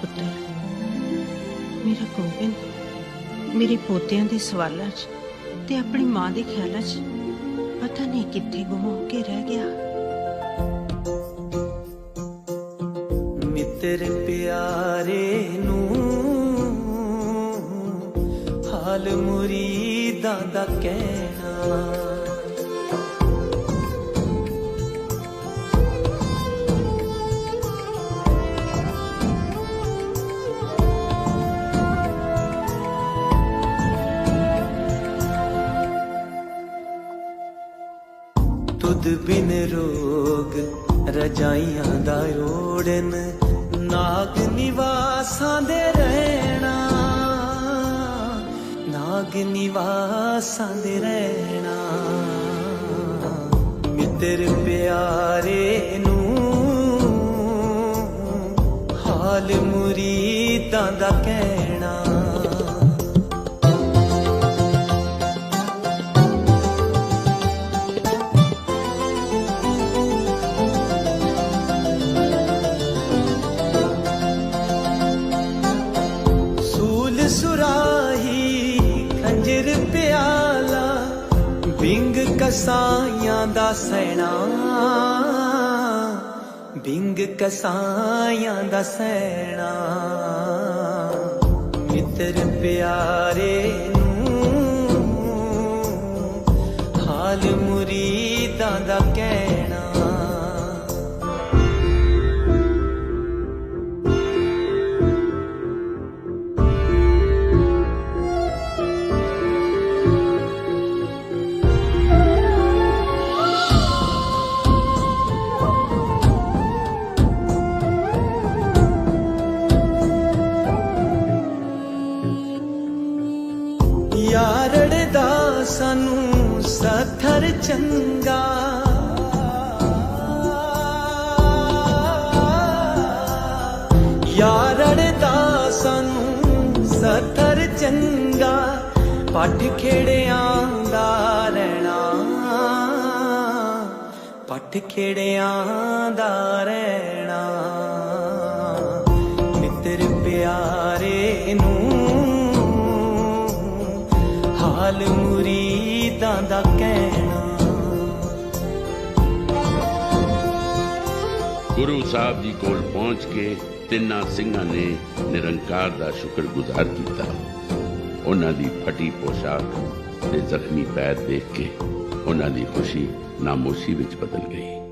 ਪੁੱਤਰ ਮੇਰਾ ਗੋਬਿੰਦ ਮੇਰੇ ਪੋਤਿਆਂ ਦੇ ਸਵਾਲਾਂ 'ਚ ਤੇ ਆਪਣੀ ਮਾਂ ਦੇ ਖਿਆਲਾਂ 'ਚ ਪਤਾ ਨਹੀਂ ਕਿੱਥੇ ਗੁੰਮ ਹੋ ਕੇ ਰਹਿ ਗਿਆ। ਮਿੱਤਰ ਪਿਆਰੇ ਨੂੰ ਹਾਲ ਮੁਰੀਦਾਂ ਦਾ ਕਹਿਣਾ ਤੁਧ ਬਿਨ ਰੋਗ, ਰਜਾਈਆਂ ਦਾ ਰੋੜਨ, ਨਾਗ ਨਿਵਾਸਾਂ ਦੇ ਰਹਿਣਾ। ਨਾਗ ਨਿਵਾਸਾਂ ਦੇ ਰਹਿਣਾ। ਮਿੱਤਰ ਪਿਆਰੇ ਨੂੰ ਹਾਲ ਮੁਰੀਦਾਂ ਦਾ ਕਹਿਣਾ। ਬਿੰਗ ਕਸਾਈਆਂ ਦਾ ਸੈਣਾ। ਬਿੰਗ ਕਸਾਈਆਂ ਦਾ ਸੈਣਾ। ਮਿੱਤਰ ਪਿਆਰੇ ਨੂੰ ਹਾਲ ਮੁਰੀ ਯਾਰੜ ਸਾਨੂੰ ਸਥਰ ਚੰਗਾ। ਯਾਰੜ ਦਾ ਸਾਨੂੰ ਸਥਰ ਚੰਗਾ। ਪੱਠ ਖੇੜਿਆਂ ਦਾ ਰਹਿਣਾ। ਪੱਠ ਖੇੜਿਆਂ ਦਾ ਰਹਿਣਾ। ਮਿੱਤਰ ਪਿਆਰੇ ਨੂੰ ਹਾਲ ਮੁਰੀਦਾਂ ਦਾ ਕਹਿਣਾ। ਗੁਰੂ ਸਾਹਿਬ ਜੀ ਕੋਲ ਪਹੁੰਚ ਕੇ ਤਿੰਨਾਂ ਸਿੰਘਾਂ ਨੇ ਨਿਰੰਕਾਰ ਦਾ ਸ਼ੁਕਰਗੁਜ਼ਾਰ ਕੀਤਾ। ਉਹਨਾਂ ਦੀ ਫਟੀ ਪੋਸ਼ਾਕ ਤੇ ਜ਼ਖਮੀ ਪੈਰ ਦੇਖ ਕੇ ਉਹਨਾਂ ਦੀ ਖੁਸ਼ੀ ਨਾਮੋਸ਼ੀ ਵਿੱਚ ਬਦਲ ਗਈ।